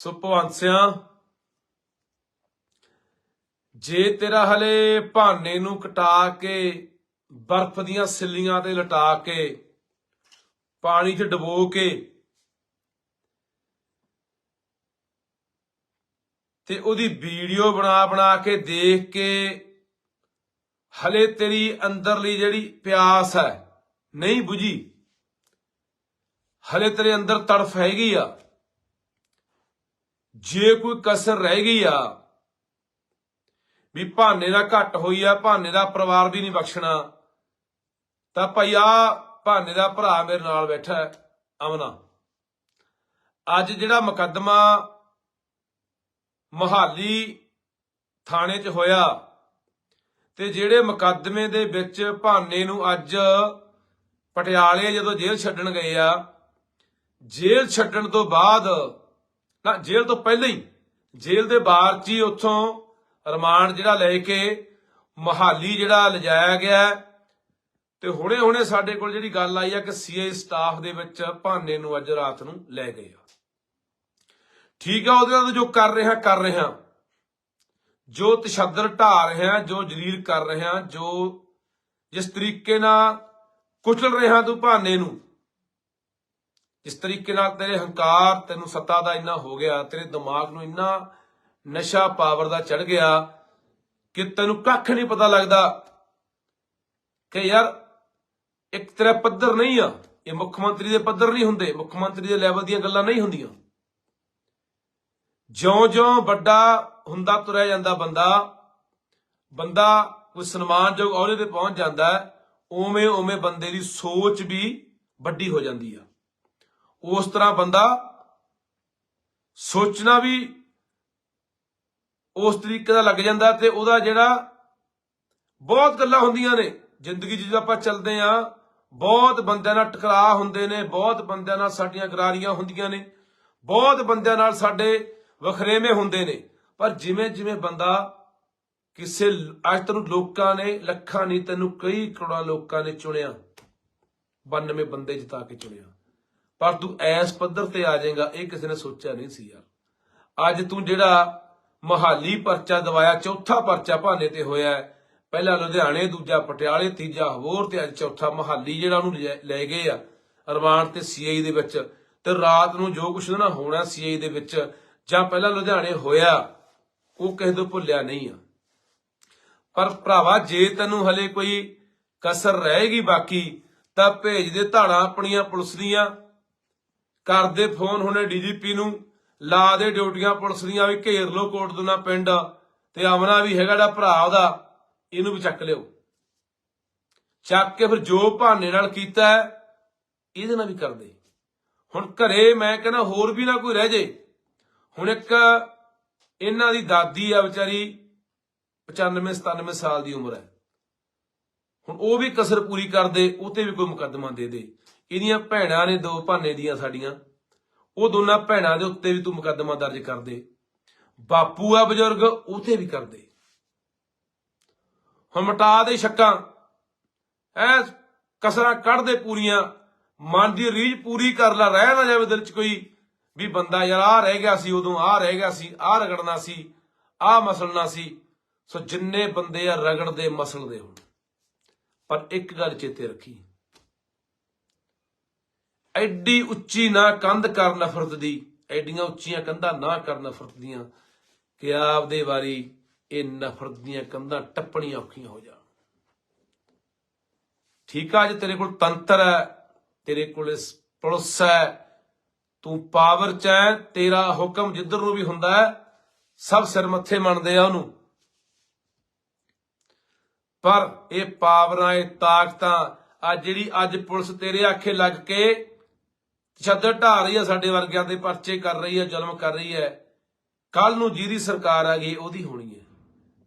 ਸੋ ਭਵੰਸਿਆ, ਜੇ ਤੇਰਾ ਹਲੇ ਭਾਨੇ ਨੂੰ ਕਟਾ ਕੇ, ਬਰਫ਼ ਦੀਆਂ ਸਿੱਲੀਆਂ ਤੇ ਲਟਾ ਕੇ, ਪਾਣੀ 'ਚ ਡਬੋ ਕੇ, ਤੇ ਉਹਦੀ ਵੀਡੀਓ ਬਣਾ ਬਣਾ ਕੇ ਦੇਖ ਕੇ ਹਲੇ ਤੇਰੀ ਅੰਦਰਲੀ ਜਿਹੜੀ ਪਿਆਸ ਹੈ, ਨਹੀਂ 부ਜੀ ਹਲੇ ਤੇਰੇ ਅੰਦਰ ਤੜਫ ਹੈਗੀ ਆ। ਜੇ ਕੋਈ ਕਸਰ ਰਹਿ ਗਈ ਆ, ਵੀ ਭਾਨੇ ਦਾ ਘੱਟ ਹੋਈ ਆ, ਭਾਨੇ ਦਾ ਪਰਿਵਾਰ ਵੀ ਨਹੀਂ ਬਖਸ਼ਣਾ, ਤਾਂ ਭਾਈ ਆ ਭਾਨੇ ਦਾ ਭਰਾ ਮੇਰੇ ਨਾਲ ਬੈਠਾ ਅਮਨਾ। ਅੱਜ ਜਿਹੜਾ ਮੁਕੱਦਮਾ ਮਹਾਲੀ ਥਾਣੇ 'ਚ ਹੋਇਆ, ਤੇ ਜਿਹੜੇ ਮੁਕੱਦਮੇ ਦੇ ਵਿੱਚ ਭਾਨੇ ਨੂੰ ਅੱਜ ਪਟਿਆਲੇ ਜਦੋਂ ਜੇਲ੍ਹ ਛੱਡਣ ਗਏ ਆ, ਜੇਲ੍ਹ ਛੱਡਣ ਤੋਂ ਬਾਅਦ ਨਾ, ਜੇਲ੍ਹ ਤੋਂ ਪਹਿਲਾਂ ਹੀ, ਜੇਲ੍ਹ ਦੇ ਬਾਹਰ 'ਚ ਹੀ ਉੱਥੋਂ ਰਿਮਾਂਡ ਜਿਹੜਾ ਲੈ ਕੇ ਮਹਾਲੀ ਜਿਹੜਾ ਲਿਜਾਇਆ ਗਿਆ ਤੇ ਹੁਣੇ ਹੁਣੇ ਸਾਡੇ ਕੋਲ ਜਿਹੜੀ ਗੱਲ ਆਈ ਆ ਕਿ ਸੀਆਈ ਸਟਾਫ ਦੇ ਵਿੱਚ ਭਾਨੇ ਨੂੰ ਅੱਜ ਰਾਤ ਨੂੰ ਲੈ ਗਏ ਆ। ਠੀਕ ਆ, ਉਹਦੇ ਨਾਲ ਜੋ ਕਰ ਰਿਹਾ ਕਰ ਰਿਹਾ। ਜੋ ਤਸ਼ੱਦਦ ਢਾ ਰਿਹਾ ਜੋ ਜਲੀਲ ਕਰ ਰਿਹਾ ਜੋ ਜਿਸ ਤਰੀਕੇ ਨਾਲ ਕੁਚਲ ਰਿਹਾ ਤੂੰ ਭਾਨੇ ਨੂੰ ਜਿਸ ਤਰੀਕੇ ਨਾਲ ਤੇਰੇ ਹੰਕਾਰ ਤੈਨੂੰ ਸੱਤਾ ਦਾ ਇੰਨਾ ਹੋ ਗਿਆ, ਤੇਰੇ ਦਿਮਾਗ ਨੂੰ ਇੰਨਾ ਨਸ਼ਾ ਪਾਵਰ ਦਾ ਚੜ ਗਿਆ ਕਿ ਤੈਨੂੰ ਕੱਖ ਨਹੀਂ ਪਤਾ ਲੱਗਦਾ ਕਿ ਯਾਰ ਇੱਕ ਤੇਰਾ ਪੱਧਰ ਨਹੀਂ ਆ, ਇਹ ਮੁੱਖ ਮੰਤਰੀ ਦੇ ਪੱਧਰ ਨਹੀਂ ਹੁੰਦੇ ਮੁੱਖ ਮੰਤਰੀ ਦੇ ਲੈਵਲ ਦੀਆਂ ਗੱਲਾਂ ਨਹੀਂ ਹੁੰਦੀਆਂ। ਜਿਉਂ-ਜਿਉਂ ਵੱਡਾ ਹੁੰਦਾ ਤੁਰਿਆ ਜਾਂਦਾ ਬੰਦਾ ਬੰਦਾ ਕੋਈ ਸਨਮਾਨਯੋਗ ਅਹੁਦੇ ਤੇ ਪਹੁੰਚ ਜਾਂਦਾ ਹੈ ਉਵੇਂ ਉਵੇਂ ਬੰਦੇ ਦੀ ਸੋਚ ਵੀ ਵੱਡੀ ਹੋ ਜਾਂਦੀ ਆ। ਉਸ ਤਰ੍ਹਾਂ ਬੰਦਾ ਸੋਚਣਾ ਵੀ ਉਸ ਤਰੀਕੇ ਦਾ ਲੱਗ ਜਾਂਦਾ ਤੇ ਉਹਦਾ ਜਿਹੜਾ ਬਹੁਤ ਗੱਲਾਂ ਹੁੰਦੀਆਂ ਨੇ, ਜ਼ਿੰਦਗੀ 'ਚ ਜਦੋਂ ਆਪਾਂ ਚੱਲਦੇ ਆ ਬਹੁਤ ਬੰਦਿਆਂ ਨਾਲ ਟਕਰਾਅ ਹੁੰਦੇ ਨੇ, ਬਹੁਤ ਬੰਦਿਆਂ ਨਾਲ ਸਾਡੀਆਂ ਗਰਾਰੀਆਂ ਹੁੰਦੀਆਂ ਨੇ, ਬਹੁਤ ਬੰਦਿਆਂ ਨਾਲ ਸਾਡੇ ਵਖਰੇਵੇਂ ਹੁੰਦੇ ਨੇ। ਪਰ ਜਿਵੇਂ ਜਿਵੇਂ ਬੰਦਾ ਕਿਸੇ ਅੱਜ ਤੈਨੂੰ ਲੋਕਾਂ ਨੇ ਲੱਖਾਂ ਨਹੀਂ, ਤੈਨੂੰ ਕਈ ਕਰੋੜਾਂ ਲੋਕਾਂ ਨੇ ਚੁਣਿਆ 92 ਬੰਦੇ ਜਿਤਾ ਕੇ ਚੁਣਿਆ। ਪਰ ਤੂੰ ਐਸ ਪੱਧਰ ਤੇ ਆ ਜਾਏਗਾ, ਇਹ ਕਿਸੇ ਨੇ ਸੋਚਿਆ ਨਹੀਂ ਸੀ ਯਾਰ। ਅੱਜ ਤੂੰ ਜਿਹੜਾ ਮਹਾਲੀ ਪਰਚਾ ਦਵਾਇਆ, ਚੌਥਾ ਪਰਚਾ ਭਾਨੇ ਤੇ ਹੋਇਆ ਹੈ। ਪਹਿਲਾ ਲੁਧਿਆਣੇ, ਦੂਜਾ ਪਟਿਆਲੇ, ਤੀਜਾ ਹਵੋਰ ਤੇ ਅੱਜ ਚੌਥਾ ਮਹਾਲੀ ਜਿਹੜਾ ਉਹਨੂੰ ਲੈ ਗਏ ਆ ਰਿਮਾਂਡ ਤੇ ਸੀਆਈ ਦੇ ਵਿੱਚ। ਤੇ ਰਾਤ ਨੂੰ ਜੋ ਕੁਛ ਨਾ ਹੋਣਾ ਸੀਆਈ ਦੇ ਵਿੱਚ, ਜਾਂ ਪਹਿਲਾਂ ਲੁਧਿਆਣੇ ਹੋਇਆ, ਉਹ ਕਿਸੇ ਤੋਂ ਭੁੱਲਿਆ ਨਹੀਂ ਆ। ਪਰ ਭਰਾਵਾ, ਜੇ ਤੈਨੂੰ ਹਲੇ ਕੋਈ ਕਸਰ ਰਹੇਗੀ ਬਾਕੀ, ਤਾਂ ਭੇਜ ਦੇ ਧਾੜਾਂ ਆਪਣੀਆਂ ਪੁਲਿਸ ਦੀਆਂ। ਕਰਦੇ ਫੋਨ ਹੁਣੇ ਡੀਜੀਪੀ ਨੂੰ, ਲਾ ਦੇ ਡਿਊਟੀਆਂ ਪੁਲਿਸ ਦੀਆਂ ਵੀ ਘੇਰ ਲੋ ਕੋਟ ਦੁਨਾ ਪਿੰਡ, ਤੇ ਆਮਨਾ ਵੀ ਹੈਗਾ ਜਿਹੜਾ ਭਰਾ ਉਹਦਾ, ਇਹਨੂੰ ਵੀ ਚੱਕ ਲਿਓ। ਚੱਕ ਕੇ ਫਿਰ ਜੋ ਭਾਨੇ ਨਾਲ ਕੀਤਾ, ਇਹਦੇ ਨਾਲ ਵੀ ਕਰਦੇ। ਹੁਣ ਘਰੇ ਮੈਂ ਕਹਿੰਦਾ ਹੋਰ ਵੀ ਨਾ ਕੋਈ ਰਹਿ ਜੇ। ਹੁਣ ਇੱਕ ਇਹਨਾਂ ਦੀ ਦਾਦੀ ਆ ਵਿਚਾਰੀ 95 97 ਸਾਲ ਦੀ ਉਮਰ ਹੈ। ਹੁਣ ਉਹ ਵੀ ਕਸਰ ਪੂਰੀ ਕਰਦੇ ਉਹ ਤੇ ਵੀ ਕੋਈ ਮੁਕੱਦਮਾ ਦੇ ਦੇ। ਇਹਦੀਆਂ ਭੈਣਾਂ ਨੇ ਦੋ ਭਾਨੇ ਦੀਆਂ ਸਾਡੀਆਂ। ਉਹ ਦੋਨਾਂ ਭੈਣਾਂ ਦੇ ਉੱਤੇ ਵੀ ਤੂੰ ਮੁਕੱਦਮਾ ਦਰਜ ਕਰ ਦੇ। ਬਾਪੂ ਆ ਬਜ਼ੁਰਗ ਉਹ ਵੀ ਕਰ ਦੇ। ਹੁਣ ਮਟਾ ਦੇ ਸ਼ੱਕਾਂ ਐ ਕਸਰਾਂ ਕੱਢ ਦੇ ਪੂਰੀਆਂ। ਮਨ ਦੀ ਰੀਝ ਪੂਰੀ ਕਰ ਲੈ, ਰਹਿ ਨਾ ਜਾਵੇ ਦਿਲ 'ਚ ਕੋਈ ਵੀ ਬੰਦਾ ਯਾਰ ਆ ਰਹਿ ਗਿਆ ਸੀ ਉਦੋਂ ਆ ਰਹਿ ਗਿਆ ਸੀ ਆ ਰਗੜਨਾ ਸੀ ਆ ਮਸਲਣਾ ਸੀ। ਸੋ ਜਿੰਨੇ ਬੰਦੇ ਆ ਰਗੜਦੇ, ਮਸਲਦੇ ਹੁਣ। ਪਰ ਇੱਕ ਗੱਲ ਚੇਤੇ ਰੱਖੀ। ਐਡੀ ਉੱਚੀ ਨਾ ਕੰਧ ਕਰ ਨਫ਼ਰਤ ਦੀ, ਐਡੀਆਂ ਉੱਚੀਆਂ ਕੰਧਾਂ ਨਾ ਕਰ ਨਫ਼ਰਤ ਦੀਆਂ ਕਿ ਆਪਦੇ ਵਾਰੀ ਇਹ ਨਫ਼ਰਤ ਦੀਆਂ ਕੰਧਾਂ ਟੱਪਣੀਆਂ ਔਖੀਆਂ ਹੋ ਜਾਣ। ਠੀਕ ਆ, ਅੱਜ ਤੇਰੇ ਕੋਲ ਤੰਤਰ ਹੈ, ਤੇਰੇ ਕੋਲ ਇਸ ਪੁਲਿਸ ਹੈ, ਤੂੰ ਪਾਵਰ ਚ ਹੈ, ਤੇਰਾ ਹੁਕਮ ਜਿੱਧਰ ਨੂੰ ਵੀ ਹੁੰਦਾ ਹੈ, ਸਭ ਸਿਰ ਮੱਥੇ ਮੰਨਦੇ ਆ ਉਹਨੂੰ। ਪਰ ਇਹ ਪਾਵਰਾਂ, ਇਹ ਤਾਕਤਾਂ, ਆ ਜਿਹੜੀ ਅੱਜ ਪੁਲਿਸ ਤੇਰੇ ਆਖੇ ਲੱਗ ਕੇ ਤਸ਼ੱਦਦ ਢਾ ਰਹੀ ਹੈ ਸਾਡੇ ਵਰਗਿਆਂ ਦੇ ਪਰਚੇ ਕਰ ਰਹੀ ਹੈ ਜ਼ੁਲਮ ਕਰ ਰਹੀ ਹੈ ਕੱਲ ਨੂੰ ਜਿਹਦੀ ਸਰਕਾਰ ਆ ਗਈ, ਉਹਦੀ ਹੋਣੀ ਹੈ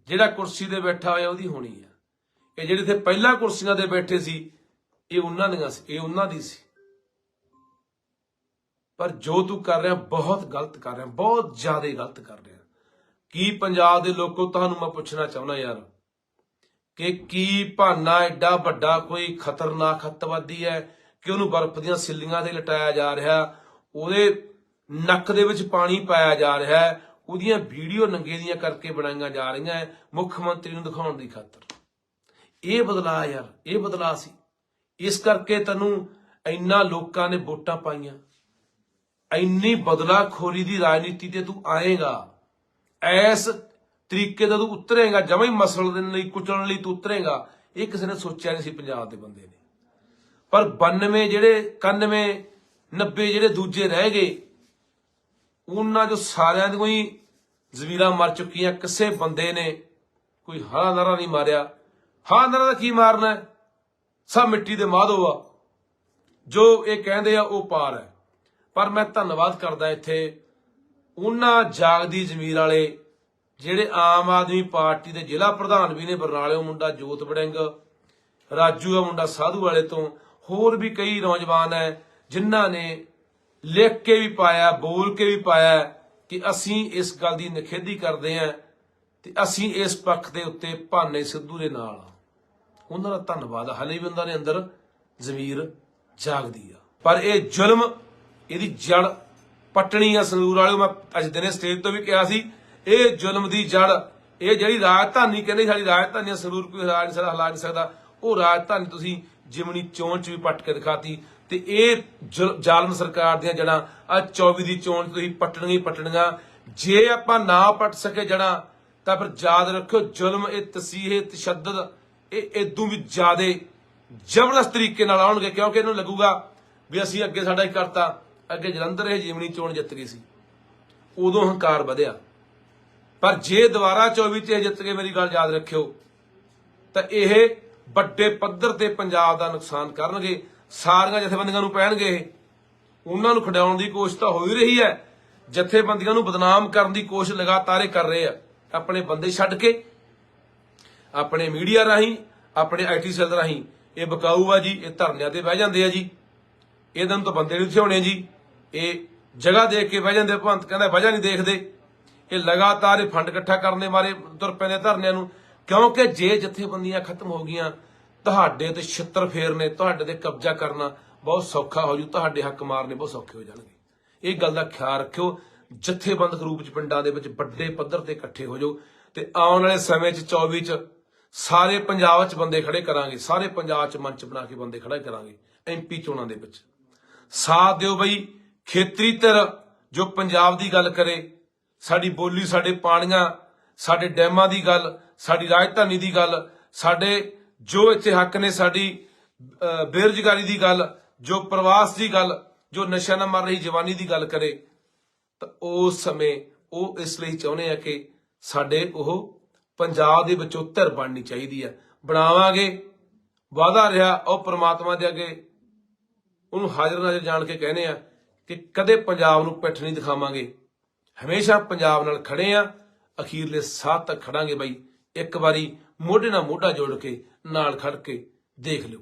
ਜਿਹੜਾ ਕੁਰਸੀ ਤੇ ਬੈਠਾ ਹੋਇਆ, ਉਹਦੀ ਹੋਣੀ ਹੈ ਇਹ ਜਿਹੜੇ ਇੱਥੇ ਪਹਿਲਾਂ ਕੁਰਸੀਆਂ ਤੇ ਬੈਠੇ ਸੀ, ਇਹ ਉਹਨਾਂ ਦੀਆਂ ਸੀ, ਇਹ ਉਹਨਾਂ ਦੀ ਸੀ। ਪਰ ਜੋ ਤੂੰ ਕਰ ਰਿਹਾ, ਬਹੁਤ ਗਲਤ ਕਰ ਰਿਹਾ, ਬਹੁਤ ਜ਼ਿਆਦਾ ਗਲਤ ਕਰ ਰਿਹਾ। ਕੀ ਪੰਜਾਬ ਦੇ ਲੋਕੋ, ਤੁਹਾਨੂੰ ਮੈਂ ਪੁੱਛਣਾ ਚਾਹੁੰਦਾ ਯਾਰ ਕਿ ਕੀ ਭਾਨਾ ਐਡਾ ਵੱਡਾ ਕੋਈ ਖਤਰਨਾਕ ਹੱਤਵਾਦੀ ਹੈ ਕਿ ਉਹਨੂੰ ਬਰਫ਼ ਦੀਆਂ ਸਿੱਲੀਆਂ ਤੇ ਲਟਾਇਆ ਜਾ ਰਿਹਾ, ਉਹਦੇ ਨੱਕ ਦੇ ਵਿੱਚ ਪਾਣੀ ਪਾਇਆ ਜਾ ਰਿਹਾ ਹੈ ਉਹਦੀਆਂ ਵੀਡੀਓ ਨੰਗੇ ਦੀਆਂ ਕਰਕੇ ਬਣਾਈਆਂ ਜਾ ਰਹੀਆਂ ਹੈ, ਮੁੱਖ ਮੰਤਰੀ ਨੂੰ ਦਿਖਾਉਣ ਦੀ ਖਾਤਰ। ਇਹ ਬਦਲਾ ਯਾਰ, ਇਹ ਬਦਲਾ ਸੀ। ਇਸ ਕਰਕੇ ਤੈਨੂੰ ਇੰਨਾ ਲੋਕਾਂ ਨੇ ਵੋਟਾਂ ਪਾਈਆਂ। ਇੰਨੀ ਬਦਲਾਖੋਰੀ ਦੀ ਰਾਜਨੀਤੀ ਤੇ ਤੂੰ ਆਏਗਾ। ਐਸ ਤਰੀਕੇ ਦਾ ਤੂੰ ਉਤਰੇਗਾ, ਜਮਾ ਹੀ ਮਸਲ ਦੇ ਲਈ, ਕੁਚਲਣ ਲਈ ਤੂੰ ਉਤਰੇਗਾ। ਇਹ ਕਿਸੇ ਨੇ ਸੋਚਿਆ ਨਹੀਂ ਸੀ ਪੰਜਾਬ ਦੇ ਬੰਦੇ ਨੇ। ਪਰ 92 ਜਿਹੜੇ 91 90 ਜਿਹੜੇ ਦੂਜੇ ਰਹਿ ਗਏ, ਉਹਨਾਂ ਜੋ ਸਾਰਿਆਂ ਦੀ ਕੋਈ ਜ਼ਮੀਰਾਂ ਮਰ ਚੁੱਕੀਆਂ। ਕਿਸੇ ਬੰਦੇ ਨੇ ਕੋਈ ਹਾਂ ਨਰਾ ਨਹੀਂ ਮਾਰਿਆ। ਹਾਂ ਨਰਾ ਦਾ ਕੀ ਮਾਰਨਾ ਸਭ ਮਿੱਟੀ ਦੇ ਮਾਧੋ ਆ। ਜੋ ਇਹ ਕਹਿੰਦੇ ਆ, ਉਹ ਪਾਰ ਹੈ। ਪਰ ਮੈਂ ਧੰਨਵਾਦ ਕਰਦਾ ਇੱਥੇ, ਉਹਨਾਂ ਜਾਗਦੀ ਜ਼ਮੀਰ ਵਾਲੇ ਜਿਹੜੇ ਆਮ ਆਦਮੀ ਪਾਰਟੀ ਦੇ ਜ਼ਿਲ੍ਹਾ ਪ੍ਰਧਾਨ ਵੀ ਨੇ ਬਰਨਾਲਿਓ ਮੁੰਡਾ ਜੋਤ ਬੜਿੰਗ ਰਾਜੂ ਆ ਮੁੰਡਾ ਸਾਧੂ ਵਾਲੇ ਤੋਂ, ਹੋਰ ਵੀ ਕਈ ਨੌਜਵਾਨ ਹੈ ਜਿਨ੍ਹਾਂ ਨੇ ਲਿਖ ਕੇ ਵੀ ਪਾਇਆ, ਬੋਲ ਕੇ ਵੀ ਪਾਇਆ ਕਿ ਅਸੀਂ ਇਸ ਗੱਲ ਦੀ ਨਿਖੇਧੀ ਕਰਦੇ ਹਾਂ ਤੇ ਅਸੀਂ ਇਸ ਪੱਖ ਦੇ ਉੱਤੇ ਭਾਨੇ ਸਿੱਧੂ ਦੇ ਨਾਲ ਆ ਉਹਨਾਂ ਦਾ ਧੰਨਵਾਦ ਆ। ਹਲੇ ਵੀ ਉਹਨਾਂ ਦੇ ਅੰਦਰ ਜ਼ਮੀਰ ਜਾਗਦੀ ਆ। ਪਰ ਇਹ ਜ਼ੁਲਮ, ਇਹਦੀ ਜੜ ਪਟਣੀ ਆ ਸੰਗਰੂਰ ਵਾਲਿਓ। ਮੈਂ ਅੱਜ ਦਿਨੇ ਸਟੇਜ ਤੋਂ ਵੀ ਕਿਹਾ ਸੀ ਇਹ ਜ਼ੁਲਮ ਦੀ ਜੜ ਇਹ ਜਿਹੜੀ ਰਾਜਧਾਨੀ ਕਹਿੰਦੇ ਸਾਡੀ ਰਾਜਧਾਨੀ ਆ, ਸੰਗਰੂਰ ਕੋਈ ਹਿਲਾ ਨਹੀਂ ਸਕਦਾ ਹਿਲਾ ਨਹੀਂ ਸਕਦਾ। ਉਹ ਰਾਜਧਾਨੀ ਤੁਸੀਂ ਜਿਮਨੀ ਚੋਣ ਚ ਵੀ ਪੱਟ ਕੇ ਦਿਖਾਤੀ ਤੇ ਇਹ ਜ਼ਾਲਮ ਸਰਕਾਰ ਦੀਆਂ ਜੜਾਂ ਆ 24 ਦੀ ਚੋਣ 'ਚ ਤੁਸੀਂ ਪੱਟਣੀਆਂ ਹੀ ਪੱਟਣੀਆਂ। ਜੇ ਆਪਾਂ ਨਾ ਪੱਟ ਸਕੇ ਜੜਾਂ ਤਾਂ ਫਿਰ ਯਾਦ ਰੱਖਿਓ ਜ਼ੁਲਮ ਇਹ ਤਸੀਹੇ ਤਸ਼ੱਦਦ ਇਹ ਇਦੋਂ ਵੀ ਜ਼ਿਆਦੇ ਜ਼ਬਰਦਸਤ ਤਰੀਕੇ ਨਾਲ ਆਉਣਗੇ ਕਿਉਂਕਿ ਇਹਨੂੰ ਲੱਗੂਗਾ ਵੀ ਅਸੀਂ ਅੱਗੇ ਸਾਡਾ ਹੀ ਕਰਤਾ। ਅੱਗੇ ਜਲੰਧਰ ਇਹ ਜਿਮਨੀ ਚੋਣ ਜਿੱਤ ਗਈ ਸੀ। ਉਦੋਂ ਹੰਕਾਰ ਵਧਿਆ। ਪਰ ਜੇ ਦੁਬਾਰਾ 24 ਤੇ ਇਹ ਜਿੱਤ ਕੇ ਮੇਰੀ ਗੱਲ ਯਾਦ ਰੱਖਿਓ, ਤਾਂ ਇਹ ਵੱਡੇ ਪੱਧਰ ਤੇ ਪੰਜਾਬ ਦਾ ਨੁਕਸਾਨ ਕਰਨਗੇ, ਸਾਰੀਆਂ ਜਥੇਬੰਦੀਆਂ ਨੂੰ ਪੈਣਗੇ। ਇਹ ਉਹਨਾਂ ਨੂੰ ਖਡਾਉਣ ਦੀ ਕੋਸ਼ਿਸ਼ ਤਾਂ ਹੋ ਹੀ ਰਹੀ ਹੈ। ਜਥੇਬੰਦੀਆਂ ਨੂੰ ਬਦਨਾਮ ਕਰਨ ਦੀ ਕੋਸ਼ਿਸ਼ ਲਗਾਤਾਰ ਇਹ ਕਰ ਰਹੇ ਆ। ਆਪਣੇ ਬੰਦੇ ਛੱਡ ਕੇ, ਆਪਣੇ ਮੀਡੀਆ ਰਾਹੀਂ, ਆਪਣੇ ਆਈਟੀ ਸੈੱਲ ਰਾਹੀਂ ਇਹ ਬਕਾਊ ਆ ਜੀ, ਇਹ ਧਰਨਿਆਂ ਤੇ ਬਹਿ ਜਾਂਦੇ ਆ ਜੀ। ਇਹਨਾਂ ਨੂੰ ਤਾਂ ਬੰਦੇ ਨਹੀਂ ਥਿਆਉਣੇ ਜੀ। ਇਹ ਜਗ੍ਹਾ ਦੇਖ ਕੇ ਬਹਿ ਜਾਂਦੇ ਭੰਤ ਕਹਿੰਦਾ ਵਜ੍ਹਾ ਨਹੀਂ ਦੇਖਦੇ। ਇਹ ਲਗਾਤਾਰ ਇਹ ਫੰਡ ਇਕੱਠਾ ਕਰਨੇ ਬਾਰੇ ਤੁਰ ਪੈਂਦੇ ਧਰਨਿਆਂ ਨੂੰ, ਕਿਉਂਕਿ ਜੇ ਜਥੇਬੰਦੀਆਂ ਖਤਮ ਹੋ ਗਈਆਂ, ਤੁਹਾਡੇ ਤੇ ਛਿੱਤਰ ਫੇਰਨੇ, ਤੁਹਾਡੇ ਤੇ ਕਬਜ਼ਾ ਕਰਨਾ ਬਹੁਤ ਸੌਖਾ ਹੋ ਜੂ, ਤੁਹਾਡੇ ਹੱਕ ਮਾਰਨੇ ਬਹੁਤ ਸੌਖੇ ਹੋ ਜਾਣਗੇ। ਇਹ ਗੱਲ ਦਾ ਖਿਆਲ ਰੱਖਿਓ, ਜਥੇਬੰਦਕ ਰੂਪ ਚ ਪਿੰਡਾਂ ਦੇ ਵਿੱਚ ਵੱਡੇ ਪੱਧਰ ਤੇ ਇਕੱਠੇ ਹੋ ਜਾਓ ਤੇ ਆਉਣ ਵਾਲੇ ਸਮੇਂ ਚ 24 ਚ ਸਾਰੇ ਪੰਜਾਬ ਚ ਬੰਦੇ ਖੜੇ ਕਰਾਂਗੇ, ਸਾਰੇ ਪੰਜਾਬ ਚ ਮੰਚ ਬਣਾ ਕੇ ਬੰਦੇ ਖੜੇ ਕਰਾਂਗੇ ਐਮਪੀ ਚੋਣਾਂ ਦੇ ਵਿੱਚ। ਸਾਥ ਦਿਓ ਬਈ, ਖੇਤਰੀ ਧਿਰ ਜੋ ਪੰਜਾਬ ਦੀ ਗੱਲ ਕਰੇ ਸਾਡੀ ਬੋਲੀ, ਸਾਡੇ ਪਾਣੀਆਂ, ਸਾਡੇ ਡੈਮਾਂ ਦੀ ਗੱਲ, ਸਾਡੀ ਰਾਜਧਾਨੀ ਦੀ ਗੱਲ, ਸਾਡੇ ਜੋ ਇੱਥੇ ਹੱਕ ਨੇ, ਸਾਡੀ ਬੇਰੁਜ਼ਗਾਰੀ ਦੀ ਗੱਲ, ਜੋ ਪ੍ਰਵਾਸ ਦੀ ਗੱਲ, ਜੋ ਨਸ਼ਾ ਨਾ ਮਰ ਰਹੀ ਜਵਾਨੀ ਦੀ ਗੱਲ ਕਰੇ, ਤਾਂ ਉਸ ਸਮੇਂ ਉਹ ਇਸ ਲਈ ਚਾਹੁੰਦੇ ਆ ਕਿ ਸਾਡੇ ਉਹ ਪੰਜਾਬ ਦੇ ਵਿੱਚੋਂ ਧਿਰ ਬਣਨੀ ਚਾਹੀਦੀ ਹੈ ਬਣਾਵਾਂਗੇ ਵਾਦਾ ਰਿਹਾ, ਉਹ ਪ੍ਰਮਾਤਮਾ ਦੇ ਅੱਗੇ ਉਹਨੂੰ ਹਾਜ਼ਰ ਨਾਜ਼ਰ ਜਾਣ ਕੇ ਕਹਿੰਦੇ ਆ ਕਿ ਕਦੇ ਪੰਜਾਬ ਨੂੰ ਪਿੱਠ ਨਹੀਂ ਦਿਖਾਵਾਂਗੇ। ਹਮੇਸ਼ਾ ਪੰਜਾਬ ਨਾਲ ਖੜੇ ਆ। ਅਖੀਰਲੇ ਸਾਹ ਤੱਕ ਖੜਾਂਗੇ ਬਾਈ। ਇੱਕ ਵਾਰੀ ਮੋਢੇ ਨਾਲ ਮੋਢਾ ਜੋੜ ਕੇ, ਨਾਲ ਖੜ ਕੇ ਦੇਖ ਲਿਓ।